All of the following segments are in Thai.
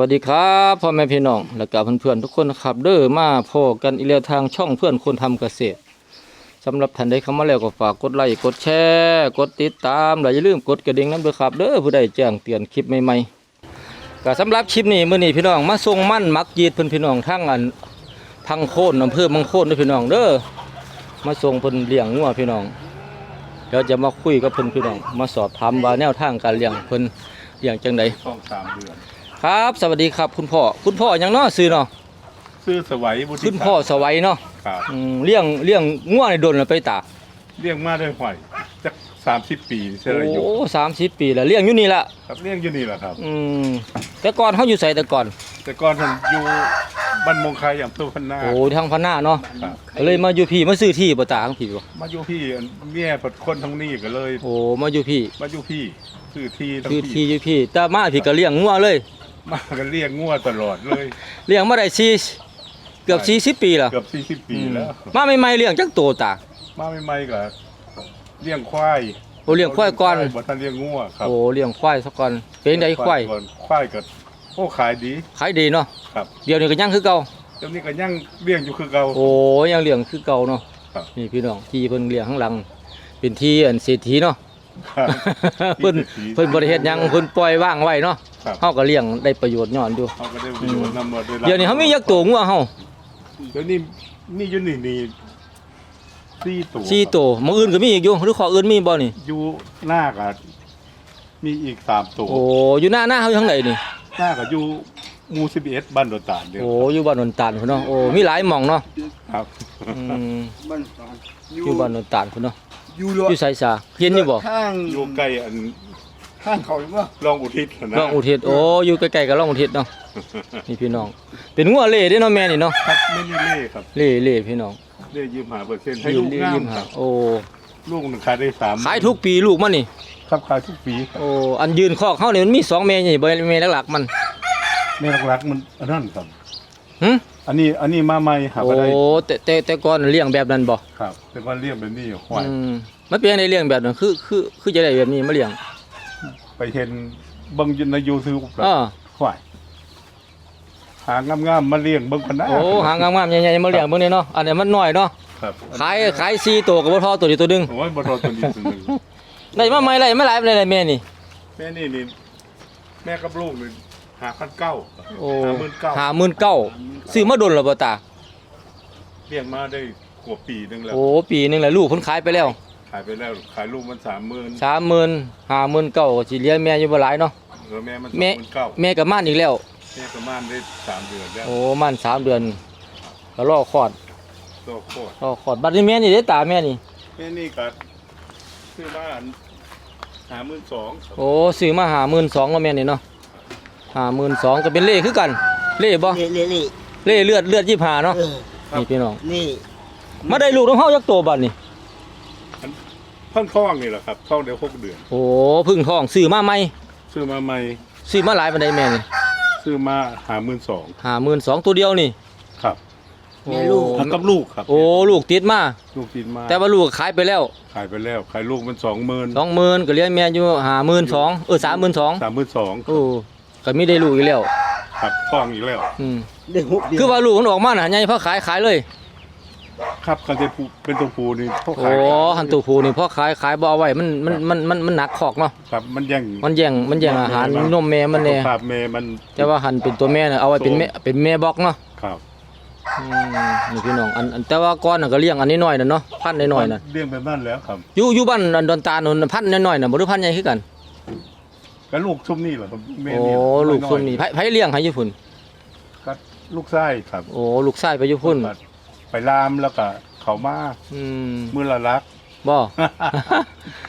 วัสดีครับพ่อแม่พี่น้องและกับเพื่อนๆทุกคนนะครับเด้อมาพอกันอีกแล้วทางช่องเพื่อนคนทำเกษตรสำหรับท่านใดเข้ามาแล้วก็ฝากกดไลค์กดแชร์กดติดตามและอย่าลืมกดกระดิ่งนั้นด้วยครับเด้อผู้ใดแจ้งเตือนคลิปใหม่ๆก็สำหรับคลิปนี้มื้อนี้พี่น้องมาส่งมั่นมักยีดเพิ่นพี่น้องทั้งอันพังโคนอำเภอมังโคนด้อพี่น้องเด้อมาส่งเพิ่นเลี้ยงงัวพี่น้องเดี๋ยวจะมาคุยกับเพิ่นพี่น้องมาสอบถามว่าแนวทางการเลี้ยงเพิ่นเลี้ยงจังไดสองสามเดือน ครับ สวัสดีครับคุณพ่อ คุณพ่อยังเนาะซื้อเนาะซื้อสวัยบุตรคุณพ่อสวัยเนาะครับอืมเลี้ยงเลี้ยงง่วในโดนแล้วไปตากเลี้ยงมาได้ห่วยจักสามสิบปีเสียอายุโอ้สามสิบปีแล้วเลี้ยงอยู่นี่ละครับเลี้ยงอยู่นี่แหละครับ อืมแต่ก่อนเขาอยู่ใส่แต่ก่อน แต่ก่อนท่านอยู่บ้านมงคายอย่างตัวพันนาโอ้ทางพน้าเนาะครับก็เลยมาอยู่พี่มาซื้อที่บ่ตาของพี่บ่มาอยู่พี่เมียปัดคนทั้งนี้ก็เลย โอ้มาอยู่พี่มาอยู่พี่ซื้อที่ทั้งซื้อที่พี่อยู่พี่แต่มาพี่ก็เลี้ยงงัวเลย มากันเลี้ยงงัวตลอดเลย เลี้ยงมาได้สี่เกือบสี่สิบปีแล้ว เกือบสี่สิบปีแล้ว มาใหม่ๆเลี้ยงจักโตตามาใหม่ๆก็เลี้ยงควายโอ้เลี้ยงควายก่อนบ่ทันเลี้ยงงัวครับโอ้เลี้ยงควายซะก่อนเป็นไดควายก่อนควายก็โอ้ขายดี ขายดีเนาะครับเดี๋ยวนี้ก็ยังคือเก่าเดี๋ยวนี้ก็ยังเลี้ยงอยู่คือเก่าโอ้ยังเลี้ยงคือเก่าเนาะครับนี่พี่น้องที่เพิ่นเลี้ยงข้างหลัง เป็นที่อันเศรษฐีเนาะครับเพิ่นเพิ่นบ่ได้เฮ็ดหยังเพิ่นปล่อยว่างไว้เนาะ ครับเฮาก็เลี้ยงได้ประโยชน์ย้อนอยู่ เขาก็ได้ประโยชน์นำมาได้รับเดี๋ยวนี้เฮามียักษ์ตัวงัวเฮาเดี๋ยวนี้มีอยู่นี่นี่สี่ตัวสี่ตัวหมื้ออื่นก็มีอีกอยู่หรือขออื่นมีบ่นี่ อยู่หน้าก็มีอีกสามตัวโอ้อยู่หน้าหน้าเฮาอยู่ทางไหนนี่ หน้าก็อยู่หมู่สิบเอ็ดบ้านโดนตาลเดียวโอ้อยู่บ้านนนตาลพุ่นเนาะ โอ้มีหลายหม่องเนาะครับอืมบ้านอยู่บ้านนนตาลพุ่นเนาะอยู่อยู่ไสซาเห็นอยู่บ่ข้างอยู่ใกล้อัน ข้างเขาหรือว่ารองอุทิศนะร่องอุทิศโอ้อยู่ใกล้ๆกับร่องอุทิศเนาะนี่พี่น้อง เป็นงัวเล่เด้เนาะแม่นี่เนาะครับไม่ได้เล่ครับเล่เล่พี่น้องเล่ยืมหาเปอร์เซ็นต์ให้ยืลูมกเล่งายืมมคหารับโอ้ลูกหนึ่งขายได้สามขายทุกปีลูกมันนี่ ครับขายทุกปีครับโอ้อันยืนคอกเฮานี่มันมีสองแม่ใหญ่บ่แม่หลักๆมันแม่รักๆมันอันนั้นครับ หึอันนี้อันนี้มาใหม่หาโอ้บ่ได้แต่แต่แต่ก่อนเลี้ยงแบบนั้นบ่ครับแต่ว่าเลี้ยงแบบนี้ห่วยอืมมันเป็นในเลี้ยงแบบนั้นคือคือคือจะได้แบบนี้มาเลี้ยง ไปเห็นเบิ่งอยู่ใน YouTube ครับอ้อห่วยหางามๆมาเลี้ยงเบิ่งพนนะโอ้หางงามๆใหญ่ๆมาเลี้ยงเบิ่งนี่เนาะอันนี้มันน้อยเนาะครับขายขาย4ตัวก็บ่พอตัวนี้ตัวหนึงโอ้ยบ่รอตัวนี้ตัวหนึงได้มาใหม่ไรไม่หลายปานใดเลยแม่นี่ แม่นี่นี่แม่กับลูกนี่หาพันเก้าโอ้หาหมื่นเก้า59,000ซื้อมาดนแล้วบ่ตา เลี้ยงมาได้กว่าปีหนึงแล้วโอ้ปีหนึงแล้วลูกเพิ่นขายไปแล้วขายไปแล้วขายลูกมันสามหมื่น30,000 50,000เก้าสิเลี้ยงแม่อยู่บ่หลายเนาะแล้วแม่มันสองแม่หมื่นเก้าแม่ก็ม่านอีกแล้ว แม่ประมาณได้สามเดือนแล้วโอ้ม่านสามเดือนก็รอคลอดตัวโคตรรอคลอดบัดนี้แม่นี่ได้ตาแม่นี่ แม่นี่ก็ซื้อมาหาหมื่นสองโอ้ซื้อมาหาหมื่นสองแล้วแม่นี่เนาะหาหมื่นสองก็เป็นเล่คือกัน เล่บ่เละเละเละเล่เลือดเลือดยี่ห้าเนาะเออนี่พี่น้อง นี่มาได้ลูกน้องเฮายักโตบัดนี่ เพิ่งท้องนี่แหละครับท้องเดียวหกเดือนโอ้พึ่งท้องซื้อมาใหม่ซื้อมาใหม่ซื้อมาหลายปานใดแม่นี่ซื้อมาหาหมื่นสองหาหมื่นสองตัวเดียวนี่ครับโอ้ทั้งกับลูกครับโอ้ลูกติดมาลูกติดมาแต่ว่าลูกขายไปแล้วขายไปแล้วขายลูกมันสองหมื่นสองหมื่นก็เลี้ยงแม่อยู่หาหมื่นสองเออสามหมื่นสองสามหมื่นสองโอ้ก็มีได้ลูกอีกแล้ว ครับท้องอีกแล้วอืมได้หกเดือนคือว่าลูกมันออกมาน่ะใหญ่เพราะขายขายเลย ครับคันเป็นผู้เป็นตัวผู้นี่พ่อโอ้ขายหันตูผูนี่เพราะขายขายบ่เอาไว้มันมันมันมันมันหนักคอกเนาะครับมันยังมันแย่งมันแย่งอาหารนมแม่มันแน่ภาพแม่มันแต่ว่าหันเป็นตัวแม่น่ะเอาไว้เป็นแม่เป็นแม่บอกเนาะครับอืมนี่พี่น้องอันอันแต่ว่าก่อนน่ะก็เลี้ยงอันนี้น้อยน่ะเนาะพันน้อยๆน่ะเลี้ยงแบบนั้นแล้วครับอยู่อยู่บ้านอันดอนตาลนนพันน้อยๆน่ะบ่รู้พันใหญ่คือกันก็ลูกชุ่มนี่แหละครับแม่โอ้เลี้ยงลูกซุนอยๆนี่ไผไผเลี้ยงให้อยู่พุ่นก็ลูกไส้ครับ โอ้ลูกชายไปอยู่พุ่น ไปลามแล้วก็เขามาอืมมือละลัก บ่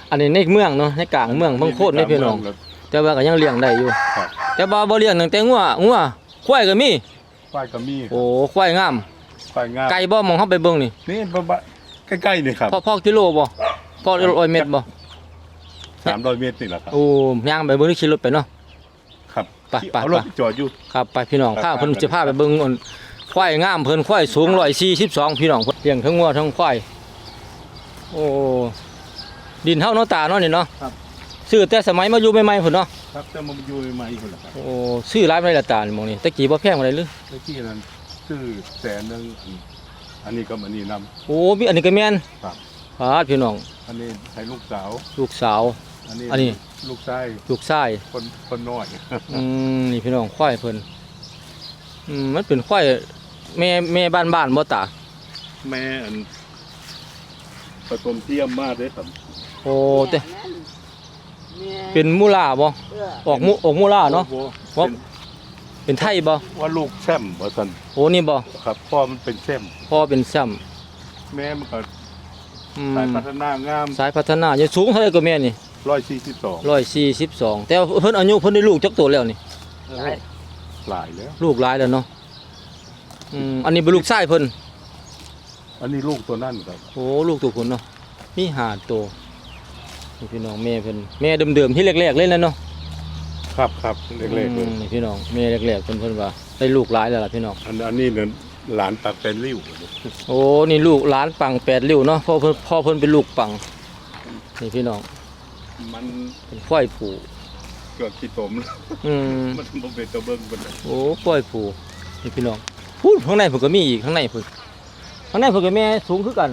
อันนี้ในเมืองเนาะในกลางเมืองบางโคตรในพี่น้อง แต่ว่าก็ยังเลี้ยงได้อยู่ ครับ แต่ว่าบ่เลี้ยงตั้งแต่งัวงัวควายก็มี ควายก็มีโอ้ควายงาม ควายงามไก่บ่มองเฮาไปเบิ่งนี่นี่บะบะใกล้ๆนี่ครับพอพอกิโลบ่พอร้อยเมตรบ่สามร้อยเมตรนี่แหละครับ โอ้ย่างไปเบิ่งนี่ขี่รถไปเนาะ ครับไปไปเอารถจอดอยู่ ครับไปพี่น้องครัพาบเพิ่นครับสิพาไปเบิ่งอัน ควายงามเพิ่นควายสูง142พี่น้องเพิ่นเลี้ยงทั้งงัวทั้งควายโอ้ดินเฮาเนาะตาเนาะนี่เนาะครับ ซื้อแต่สมัยมาอยู่ใหม่ๆพุ่นเนาะครับแต่มันอยู่ใหม่ๆคนละครับโอ้ซื้อหลายไม่ได้ละตาลหมองนี้ตะกี้บ่แพงอะไรเลยแล้วที่นั้นซื้อแสนหนึงอันนี้ก็มันนี่นำโอ้มีอันนี้ก็แม่นครับพาดพี่น้อง อันนี้ให้ลูกสาว ลูกสาว อันนี้อันนี้ลูกชายลูกชายคนคนน้อยอืมนี่พี่น้องควายเพิ่นอืมมันเป็นควาย แม่แม่บ้านบ้านๆบ่ตาแม่อันผสมเทียมมากเลยครับโอ้แต่เป็นมูล่าบ่ออกมูออกมูล่าเนาะโอ้โหว่าเป็นไทยบ่ว่าลูกแซมบ่สันโอ้นี่บ่ครับพ่อมันเป็นแซมพ่อเป็นซ้ำแม่มันก็อืสายมพัฒนางามสายพัฒนาอยู่สูงเท่าไหร่ก็แม่นี่ร้อยสี่สิบสอง142แต่ว่าเพิ่นอายุเพิ่นได้ลูกจักตัวแล้วนี่ หลายแล้วลูกหลายแล้วเนาะ อืมอันนี้เป็นลูกชายเพิ่นอันนี้ลูกตัวนั่นครับโอ้ลูกตัวเพิ่นเนาะมีห้าตัวนี่พี่น้องแม่เพิ่นแม่เดิมๆที่แรกๆเลยนะเนาะครับครับเล็กๆเลอืยมนี่พี่น้องแม่แรกๆเพิ่นเพิ่นว่าได้ลูกหลายแล้วล่ะพี่น้อง อันอันนี้เนี่ยหลานตัดเป็นริ้วโอ้ นี่ลูกหลานปังแปดริ้วเนาะพ่อเพิ่นพ่อเพิ่นเป็นลูกปัง นี่พี่น้อง มันเป็นควายผูเกิดขี้ตมแล้วอืมมันบ่เป็นตะเบิ่งเป็นโอ้ควายผูนี่พี่น้อง พูดข้างในเพิ่นก็มีอีกข้างในเพิ่นข้างในเพิ่นก็แม่สูงคือกัน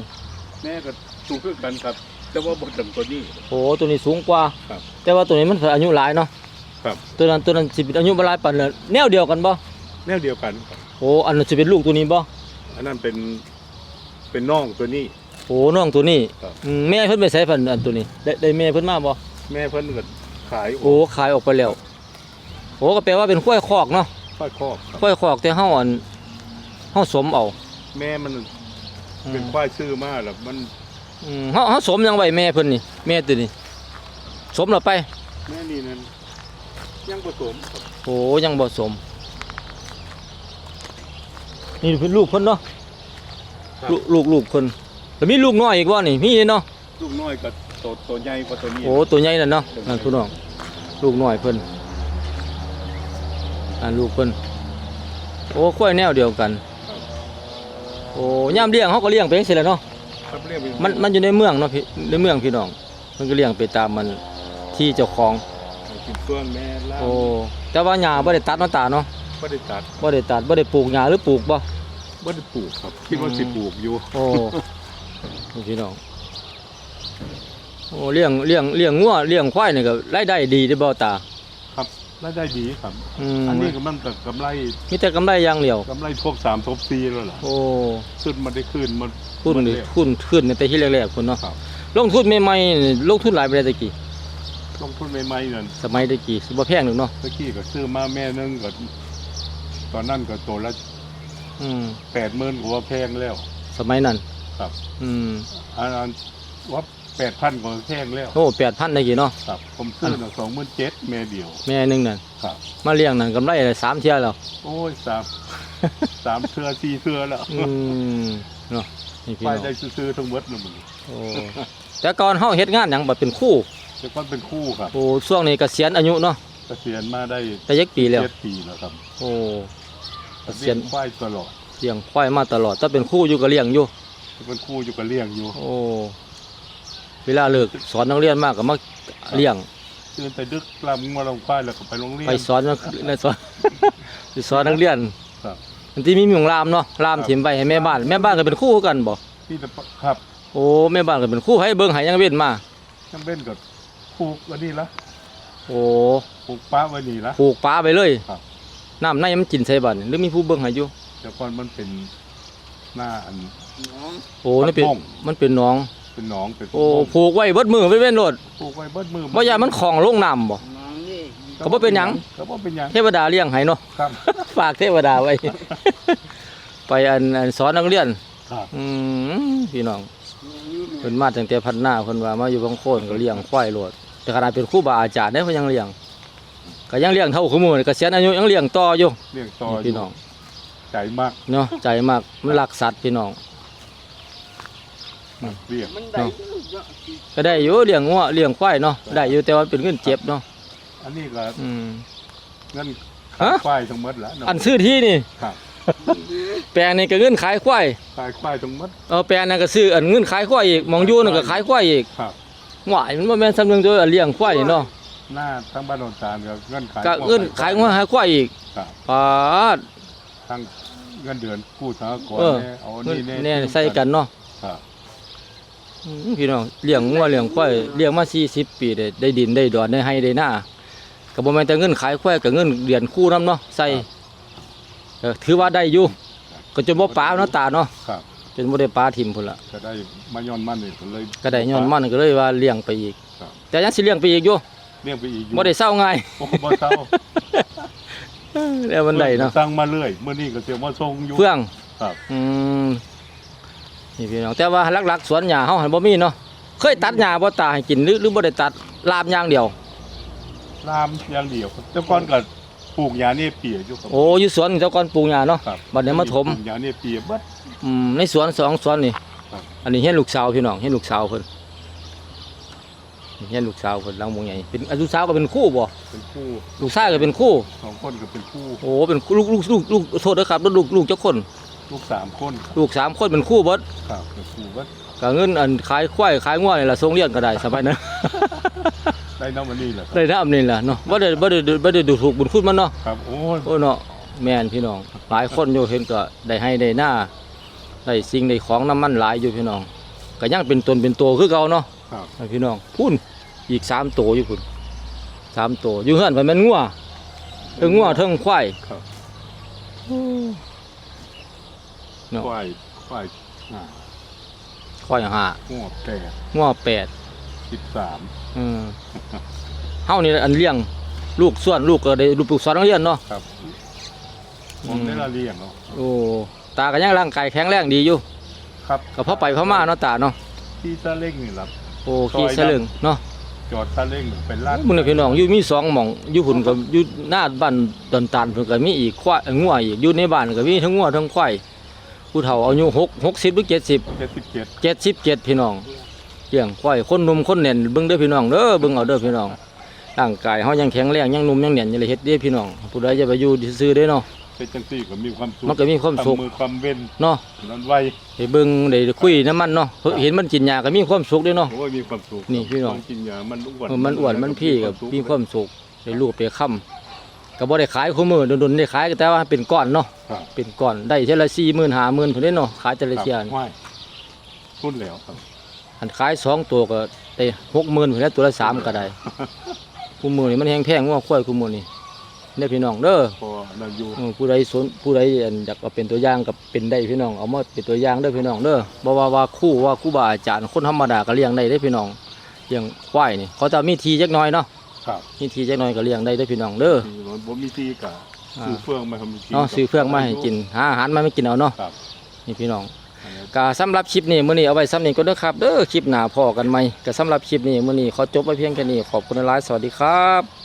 แม่ก็สูงขึ้นกันครับ แต่ว่าบ่ถึงตัวนี้ โอ้ตัวนี้สูงกว่า ครับแต่ว่าตัวนี้มันอายุหลายเนาะครับ ตัวนั้นตัวนั้นสิเป็นอายุบ่หลายปานนั้นแนวเดียวกันบ่แนวเดียวกันครับโอ้อันนั้นสิเป็นลูกตัวนี้บ่อันนั้นเป็นเป็นน้องตัวนี้ โอ้น้องตัวนี้ครับ อืมแม่เพิ่นไปใส่พันธุ์อันตัวนี้ได้ได้แม่เพิ่นมาบ่แม่เพิ่นก็ขายโอ้ขายออกไปแล้วโอ้ก็แปลว่าเป็นควายคอกเนาะ ค่อยครอบครับควายคอกแต่เฮาอัน เฮาสมเอาแม่มันอืเป็นมควายซื้อมาแล้วมันอืมเฮาเฮาสมหยังไว้แม่เพิ่นนี่แม่ตัวนี้สมแล้วไป แม่นี่นั่นยังผสมครับโอ้ยังบ่สม นี่เพิ่นลูกเพิ่นเนาะลูกลูกลูกเพิ่นแล้วมีลูกน้อยอีกบ่นี่มีเนาะลูกน้อยกับโตโตใหญ่กว่าตัวนี้โอ้ตัวใหญ่นั่นเนาะนั่นพี่น้องลูกน้อยเพิ่นอันลูกเพิ่นโอ้ควายแนวเดียวกัน โอ้ยามเลี้ยงเขาก็เลี้ยงไปจังซี่แหละเนาะครับเรียกเป็มันมันอยู่ในเมืองเนาะพี่ในเมืองพี่น้อง มันก็เลี้ยงไปตามมันที่เจ้าของ กินเฟื่องแม่ล่าโอ้แต่ว่าหญ้าบ่ได้ตัดเนาะตาเนาะบ่ได้ตัดบ่ได้ตัดบ่ได้ปลูกหญ้าหรือปลูกบ่ บ่ได้ปลูกครับคิดว่าสิปลูกอยู่โอ้นี่พี่น้องโอ้เลี้ยงเลี้ยงเลี้ยงงัวเลี้ยงควายนี่ก็รายได้ดีเด้อบ่ตาค รับรายได้ดีครับ อืมอันนี้ก็มันก็กำไรมีแต่กำไรอย่างเดียว กำไรทบสามทบสี่แล้วล่ะโอ้ขึ้นมาได้ขึ้นมันขึ้นมันี่เร็ว ขึ้นขึ้นในแต่ที่แรกๆพุ่นเนาะครับ ลงทุนใหม่ๆนี่ลงทุนหลายไปได้ตะกี้ลงทุนใหม่ๆนั่นสมัยตะกี้สิบ่แพงหนึกเนาะตะกี้ก็ซื้อมาแม่นึงก็ตอนนั้นก็ตัวละอืมแปดหมื่นกว่าแพงแล้ว สมัยนั้นครับ อืมอันนั้นว่า แปดพันกว่าแพงแล้วโอ้8,000ได้กี่เนาะครับ ผมซื้อน่ะสองหมื่นเจ็ดแม่เดียวแม่หนึงนั่นครับ มาเลี้ยงนั่นกำไรได้สามเที่ยแล้วโอ้ยสามสามเทือสี่เทือแล้วอืมเนาะนี่พี่ไปน้องได้ซื้อๆทั้งหมดนะมึงโอ้แต่ก่อนเฮาเฮ็ดงานหยังบ่เป็นครู่แต่ก็เป็นคู่ครับโอ้ช่วงนี้เกษียณอายุเนาะเกษียณมาได้แต่ยักปีแล้ว เจ็ดปีแล้วครับโอ้ เกษีเลี้ยยณงควายตลอดเลี้ยงควายมาตลอดถ้าเป็นครู่อยู่ก็เลี้ยงอยู่ เป็นคู่อยู่กับเลี้ยงอยู่ โอ้ เวลาเลิกสอนนักเรียนมากก็มาเลี้ยงตื่นแต่ดึกลำมาลงควายแล้วก็ไปโรงเรียนไปสอนนักในสอนไปสอนนักเรียนครับบางทีมีหมองรามเนาะรามถิ่มไปให้แม่บ้าน แม่บ้านก็เป็นครู่คือกันบ่ที่จะครับ โอ้แม่บ้านก็เป็นครู่ให้เบิ่งให้ยังเว้นมาจังเบ้นกับผูกวันนี้ละโอ้ผูกป้าไว้นี่ละปลูกปลาไปเลยครับน้ำในมันกินใส่บัดนี่หรือมีผู้เบิ่งให้อยู่แต่ก่อนมันเป็นหน้าอันโอ้นี่เป็นปากม่องมันเป็นหน้อง เป็นหนองเป็นโอ้ผูกไว้เบิดมือไว้เว้นโลดผูกไว้เบิดมือบ่อย่ามันของลงน้ำบ่ ก็บ่เป็นหยัง ก็บ่เป็นหยังเทวดาเลี้ยงให้เนาะ ครับ ฝากเทวดาไว้ ไปอันอันสอนนักเรียนครับ อืมพี่น้องเพิ่นมาตั้งแต่พัฒนาเพิ่นว่ามาอยู่บางโคนก็เลี้ยงควายโลดแต่ขนาดเป็นครูบาอาจารย์ได้เพิ่นยังเลี้ยงก็ยังเลี้ยงเท่าคุมื้อนี่เกษียณอายุยังเลี้ยงต่ออยู่เลี้ยงต่อพี่น้องใจมากเนาะใจมากมันรักสัตว์พี่น้อง เลี้ยงมันได้ก็ได้อยู่เลี้ยงงัวเลี้ยงควายเนาะได้อยู่แต่ว่าเป็นเงินเจ็บเนาะอันนี้ก็อืม เงินฮะควายทั้งหมดละเนาะอันซื้อที่นี่ ครับแปลงนี่ก็เงินขายควายขายควายทั้งหมดเออแปลงนั่นก็ซื้ออันเงินขายควายอีกหมองอยู่นั่นก็ขายควายอีกครับ หวายมันบ่แม่นสำนึงตัวเลี้ยงควายนี่เนาะหน้าทั้งบ้านโนนตาลกับเงินขายก็เอิ้นขายงัวหาควายอีกครับปาด ทั้งเงินเดือนกู้สหกรเออณ์เนี่ยเอาเงินนี่แน่ใส่กันเนาะครับอืม พี่น้องเลี้ยงงัวเลี้ยงควายเลี้ยงมา40ปีได้ได้ดินได้ดอนได้ให้ได้หน้าก็บ่แม่นแต่เงินขายควายก็เงินเดือนคู่นํเนาะใส่เออถือว่าได้อยู่ก็จนบ่ปาเนาะตาเนาะครับ จนบ่ได้ปาทิ่มพุ่นล่ะก็ได้มาย้อนมันนี่ก็เลยก็ได้ย้อนมันก็เลยว่าเลี้ยงไปอีก ครับแต่ยังสิเลี้ยงไปอีกอยู่เลี้ยงไปอีกอยู่บ่ได้เศร้าง่ายโอ้บ่เศร้าแล้วมันได้เนาะสั่งมาเรื่อยเมื่อนี้ก็เสียมาส่งอยู่เฟื่องครับ อืม นี่พี่น้องแต่ว่าหลักๆสวนหญ้าเฮาหันบ่มีเนาะเคยตัดหญ้าบ่ตาให้กินหรือหรือบ่ได้ตัดลามอย่างเดียว ลามอย่างเดียวครับแต่ก่อนก็ปลูกยาเนี่ยเปียอยู่ครับ โอ้อยู่สวนเจ้าก่อนปลูกหญ้าเนาะครับ บัดนี้มาถมปลูกยาเนี่ยเปียเบิด อืมในสวนสองสวนนี่ครับ อันนี้เฮ็ดลูกสาวพี่น้องเฮ็ดลูกสาวเพิ่นเฮ็ดลูกสาวเพิ่นหลังหมงใหญ่เป็นอันลูกสาวก็เป็นคู่บ่เป็นคู่ลูกชายก็เป็นคู่ สองคนก็เป็นคู่โอ้เป็นคู่ลูกลูกลูกลูกโทษนะครับลูกลูกเจ้าคน ลูกสามคนครับลูกสามคนเป็นคู่เบิดครับเป็นคู่เบิดก็เงินอันขายควายขายงัวนี่ล่ะส่งเรียนก็ได้สบายนะได้น้ำมันนี่แหละครับได้ทำนี่ล่ะเนาะบ่ได้บ่ได้บ่ได้ดูถูกบุญคุณมันเนาะครับโอ้ยโอ้เนาะแม่นพี่น้อง หลายคนอยู่เห็นก็ได้ให้ได้หน้าได้สิ่งได้ของน้ำมันหลายอยู่พี่น้องก็ยังเป็นตนเป็นตัวคือเก่าเนาะครับให้พี่น้องพุ่นอีกสามตัวอยู่พุ่นสามตัวอยู่เฮือนไปแม่นงัวเทิงงัวเทิงควายครับ เนาะควายควายอ่าควายห้าหัวแก่งัวแปดสิบสามเออเฮานี่อันเลี้ยง ลูกส่วนลูกก็ได้ลูกปลูกสอนโรงเรียนเนาะ ครับอืผมม ได้ละเลี้ยงเนาะโอ้ตาก็ยังร่างกายแข็งแรงดีอยู่ครับก็พอไปพอมาเนาะตาเนาะที่ซาเล้งนี่ล่ะโอ้ขี่สลึงเนาะจอดซาเล้งเป็นลาดมึงน่ะพี่น้องอยู่มีสองหม่องอยู่พุ่นกับอยู่หน้าบ้านดอนตาลเพิ่นก็มีอีกควายเอ่องัวอีกอยู่ในบ้านก็มีทั้งงัวทั้งควาย ผู้เฒ่าอายุ6 60หรือ70เจ็ดสิบเจ็ด77พี่น้องเลี้ยงควายคนหนุ่มคนแน่นเบิ่งเด้อพี่น้องเด้อเบิ่งเอาเด้อพี่น้องร่างกายเฮายังแข็งแรงยังหนุ่มยังแน่นอยู่เลยเฮ็ดเด้อพี่น้องผู้ใดจะไปอยู่ซื่อๆเด้อเนาะเป็นจังซี่ก็มีความสุขมันก็มีความสุขทำมือความเว้นเนาะนั้นไวได้เบิ่งได้คุยน้ำมันเนาะเฮ้ยเห็นมันกินหญ้าก็มีความสุขเด้อเนาะโอ้ยมีความสุขนี่พี่น้องขกินยามันอ้วนเออมันอ้วนมันพี่กับมีความสุขได้ลูกไปค้ำ ก็บ่ได้ขายคู่มือโดนๆได้ขายก็แต่ว่าเป็นก้อนเนาะครับเป็นก้อนได้เท่าละสี่หมื่นห้าหมื่นพุ่นเด้เนาะขายแต่ละเที่ยครับนี่ห้วยทุนแล้วครับอันขายสองตัวก็ได้หกหมื่นพุ่นแหล้วตัวละสามก็ได้คู่มือนี่มันแพงแพงว่าค่อยคู่มือนี่เนี่ยพี่น้องเด้อพอเราอยู่เออผู้ใดสนผู้ใดอันอยากเอาเป็นตัวอย่างกับเป็นได้พี่น้องเอามาเป็นตัวอย่างเด้อพี่น้องเด้อบ่ว่าว่าครู่ว่าครูบาอาจารย์คนธรรมดาก็เลี้ยงได้เด้อพี่น้องเลี้ยงควายนี่เขาจะมีทีจักหน่อยเนาะ ครับมีทีจักหน่อยก็เลี้ยงได้เด้อพี่น้องเด้อที่รถบ่มีที่กะอ่าซื้อเฟืองมาทำกินเนาะซื้อเฟืองมาให้กินหาอาหารมาไม่กินเอาเนาะครับนี่พี่น้องอันนี้ก็สำหรับคลิปนี้มื้อนี้เอาไว้ซ้ำนี้ก็เด้อครับเด้อคลิปหน้าพอกันใหม่ก็สำหรับคลิปนี้มื้อนี้ขอจบไว้เพียงแค่นี้ขอบคุณหลายๆสวัสดีครับ